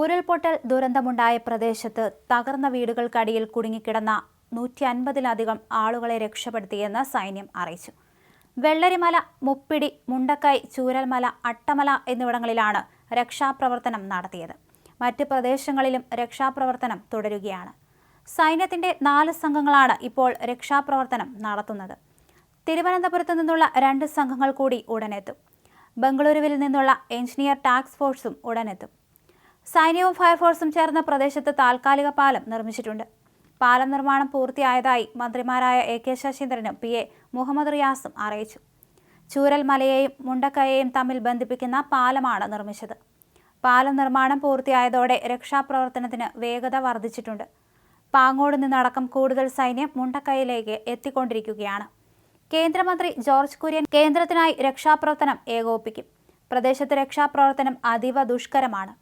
ഉരുൾപൊട്ടൽ ദുരന്തമുണ്ടായ പ്രദേശത്ത് തകർന്ന വീടുകൾക്കടിയിൽ കുടുങ്ങിക്കിടന്ന നൂറ്റി അൻപതിലധികം ആളുകളെ രക്ഷപ്പെടുത്തിയെന്ന് സൈന്യം അറിയിച്ചു. വെള്ളരിമല മുപ്പിടി മുണ്ടക്കൈ ചൂരൽമല അട്ടമല എന്നിവിടങ്ങളിലാണ് രക്ഷാപ്രവർത്തനം നടത്തിയത്. മറ്റ് പ്രദേശങ്ങളിലും രക്ഷാപ്രവർത്തനം തുടരുകയാണ്. സൈന്യത്തിന്റെ നാല് സംഘങ്ങളാണ് ഇപ്പോൾ രക്ഷാപ്രവർത്തനം നടത്തുന്നത്. തിരുവനന്തപുരത്ത് നിന്നുള്ള രണ്ട് സംഘങ്ങൾ കൂടി ഉടനെത്തും. ബംഗളൂരുവിൽ നിന്നുള്ള എഞ്ചിനീയർ ടാസ്ക് ഫോഴ്സും ഉടനെത്തും. സൈന്യവും ഫയർഫോഴ്സും ചേർന്ന പ്രദേശത്ത് താൽക്കാലിക പാലം നിർമ്മിച്ചിട്ടുണ്ട്. പാലം നിർമ്മാണം പൂർത്തിയായതായി മന്ത്രിമാരായ എ കെ ശശീന്ദ്രനും പി എ മുഹമ്മദ് റിയാസും അറിയിച്ചു. ചൂരൽ മലയെയും മുണ്ടക്കയെയും തമ്മിൽ ബന്ധിപ്പിക്കുന്ന പാലമാണ് നിർമ്മിച്ചത്. പാലം നിർമ്മാണം പൂർത്തിയായതോടെ രക്ഷാപ്രവർത്തനത്തിന് വേഗത വർദ്ധിച്ചിട്ടുണ്ട്. പാങ്ങോട് നിന്നടക്കം കൂടുതൽ സൈന്യം മുണ്ടക്കയിലേക്ക് എത്തിക്കൊണ്ടിരിക്കുകയാണ്. കേന്ദ്രമന്ത്രി ജോർജ് കുര്യൻ കേന്ദ്രത്തിനായി രക്ഷാപ്രവർത്തനം ഏകോപിപ്പിക്കും. പ്രദേശത്ത് രക്ഷാപ്രവർത്തനം അതീവ ദുഷ്കരമാണ്.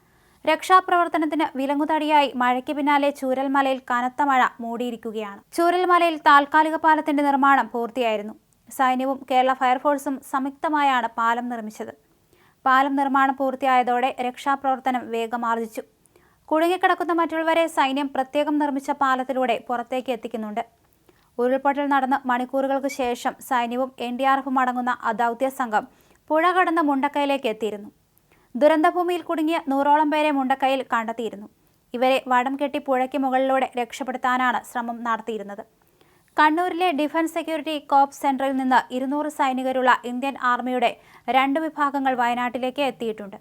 രക്ഷാപ്രവർത്തനത്തിന് വിലങ്ങുതടിയായി മഴയ്ക്ക് പിന്നാലെ ചൂരൽമലയിൽ കനത്ത മഴ മൂടിയിരിക്കുകയാണ്. ചൂരൽമലയിൽ താൽക്കാലിക പാലത്തിന്റെ നിർമ്മാണം പൂർത്തിയായിരുന്നു. സൈന്യവും കേരള ഫയർഫോഴ്സും സംയുക്തമായാണ് പാലം നിർമ്മിച്ചത്. പാലം നിർമ്മാണം പൂർത്തിയായതോടെ രക്ഷാപ്രവർത്തനം വേഗമാർജിച്ചു. കുടുങ്ങിക്കിടക്കുന്ന മറ്റുള്ളവരെ സൈന്യം പ്രത്യേകം നിർമ്മിച്ച പാലത്തിലൂടെ പുറത്തേക്ക് എത്തിക്കുന്നുണ്ട്. ഉരുൾപൊട്ടൽ നടന്ന് മണിക്കൂറുകൾക്ക് ശേഷം സൈന്യവും എൻ ഡി ആർ എഫും അടങ്ങുന്ന അദൗത്യ സംഘം പുഴ കടന്ന് മുണ്ടക്കയിലേക്ക് എത്തിയിരുന്നു. ദുരന്തഭൂമിയിൽ കുടുങ്ങിയ നൂറോളം പേരെ മുണ്ടക്കയിൽ കണ്ടെത്തിയിരുന്നു. ഇവരെ വടം കെട്ടി പുഴയ്ക്ക് മുകളിലൂടെ രക്ഷപ്പെടുത്താനാണ് ശ്രമം നടത്തിയിരുന്നത്. കണ്ണൂരിലെ ഡിഫൻസ് സെക്യൂരിറ്റി കോപ്പ് സെന്ററിൽ നിന്ന് ഇരുന്നൂറ് സൈനികരുള്ള ഇന്ത്യൻ ആർമിയുടെ രണ്ട് വിഭാഗങ്ങൾ വയനാട്ടിലേക്ക് എത്തിയിട്ടുണ്ട്.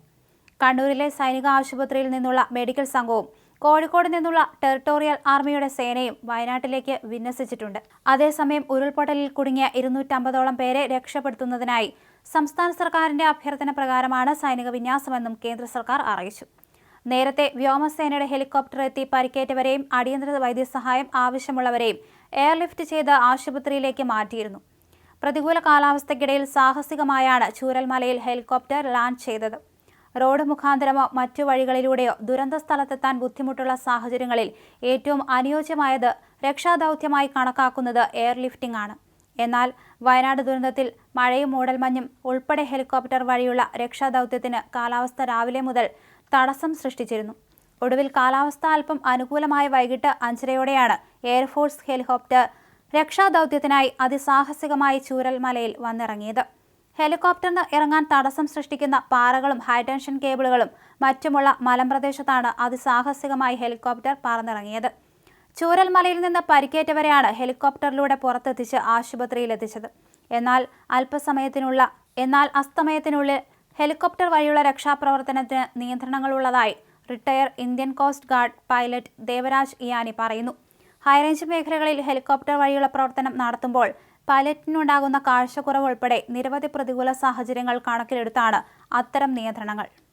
കണ്ണൂരിലെ സൈനിക ആശുപത്രിയിൽ നിന്നുള്ള മെഡിക്കൽ സംഘവും കോഴിക്കോട് നിന്നുള്ള ടെറിട്ടോറിയൽ ആർമിയുടെ സേനയും വയനാട്ടിലേക്ക് വിന്യസിച്ചിട്ടുണ്ട്. അതേസമയം ഉരുൾപൊട്ടലിൽ കുടുങ്ങിയ ഇരുന്നൂറ്റമ്പതോളം പേരെ രക്ഷപ്പെടുത്തുന്നതിനായി സംസ്ഥാന സർക്കാരിന്റെ അഭ്യർത്ഥന പ്രകാരമാണ് സൈനിക വിന്യാസമെന്നും കേന്ദ്ര സർക്കാർ അറിയിച്ചു. നേരത്തെ വ്യോമസേനയുടെ ഹെലികോപ്റ്റർ എത്തി പരിക്കേറ്റവരെയും അടിയന്തര വൈദ്യസഹായം ആവശ്യമുള്ളവരെയും എയർലിഫ്റ്റ് ചെയ്ത് ആശുപത്രിയിലേക്ക് മാറ്റിയിരുന്നു. പ്രതികൂല കാലാവസ്ഥയ്ക്കിടയിൽ സാഹസികമായാണ് ചൂരൽമലയിൽ ഹെലികോപ്റ്റർ ലാൻഡ് ചെയ്തത്. റോഡ് മുഖാന്തരമോ മറ്റു വഴികളിലൂടെയോ ദുരന്ത സ്ഥലത്തെത്താൻ ബുദ്ധിമുട്ടുള്ള സാഹചര്യങ്ങളിൽ ഏറ്റവും അനുയോജ്യമായത് രക്ഷാദൗത്യമായി കണക്കാക്കുന്നത് എയർലിഫ്റ്റിംഗ് ആണ്. എന്നാൽ വയനാട് ദുരന്തത്തിൽ മഴയും മൂടൽമഞ്ഞും ഉൾപ്പെടെ ഹെലികോപ്റ്റർ വഴിയുള്ള രക്ഷാദൗത്യത്തിന് കാലാവസ്ഥ രാവിലെ മുതൽ തടസ്സം സൃഷ്ടിച്ചിരുന്നു. ഒടുവിൽ കാലാവസ്ഥ അല്പം അനുകൂലമായ വൈകിട്ട് അഞ്ചരയോടെയാണ് എയർഫോഴ്സ് ഹെലികോപ്റ്റർ രക്ഷാദൗത്യത്തിനായി അതിസാഹസികമായി ചൂരൽമലയിൽ വന്നിറങ്ങിയത്. ഹെലികോപ്റ്ററിന് ഇറങ്ങാൻ തടസ്സം സൃഷ്ടിക്കുന്ന പാറകളും ഹൈടെൻഷൻ കേബിളുകളും മറ്റുമുള്ള മലമ്പ്രദേശത്താണ് അതിസാഹസികമായി ഹെലികോപ്റ്റർ പറന്നിറങ്ങിയത്. ചൂരൽമലയിൽ നിന്ന് പരിക്കേറ്റവരെയാണ് ഹെലികോപ്റ്ററിലൂടെ പുറത്തെത്തിച്ച് ആശുപത്രിയിലെത്തിച്ചത്. എന്നാൽ അല്പസമയത്തിനുള്ള എന്നാൽ അസ്തമയത്തിനുള്ളിൽ ഹെലികോപ്റ്റർ വഴിയുള്ള രക്ഷാപ്രവർത്തനത്തിന് നിയന്ത്രണങ്ങളുള്ളതായി retire Indian coast guard pilot Devaraj ഇയാനി പറയുന്നു. ഹൈറേഞ്ച് മേഖലകളിൽ ഹെലികോപ്റ്റർ വഴിയുള്ള പ്രവർത്തനം നടത്തുമ്പോൾ പൈലറ്റിനുണ്ടാകുന്ന കാഴ്ചക്കുറവ് ഉൾപ്പെടെ നിരവധി പ്രതികൂല സാഹചര്യങ്ങൾ കണക്കിലെടുത്താണ് അത്തരം നിയന്ത്രണങ്ങൾ.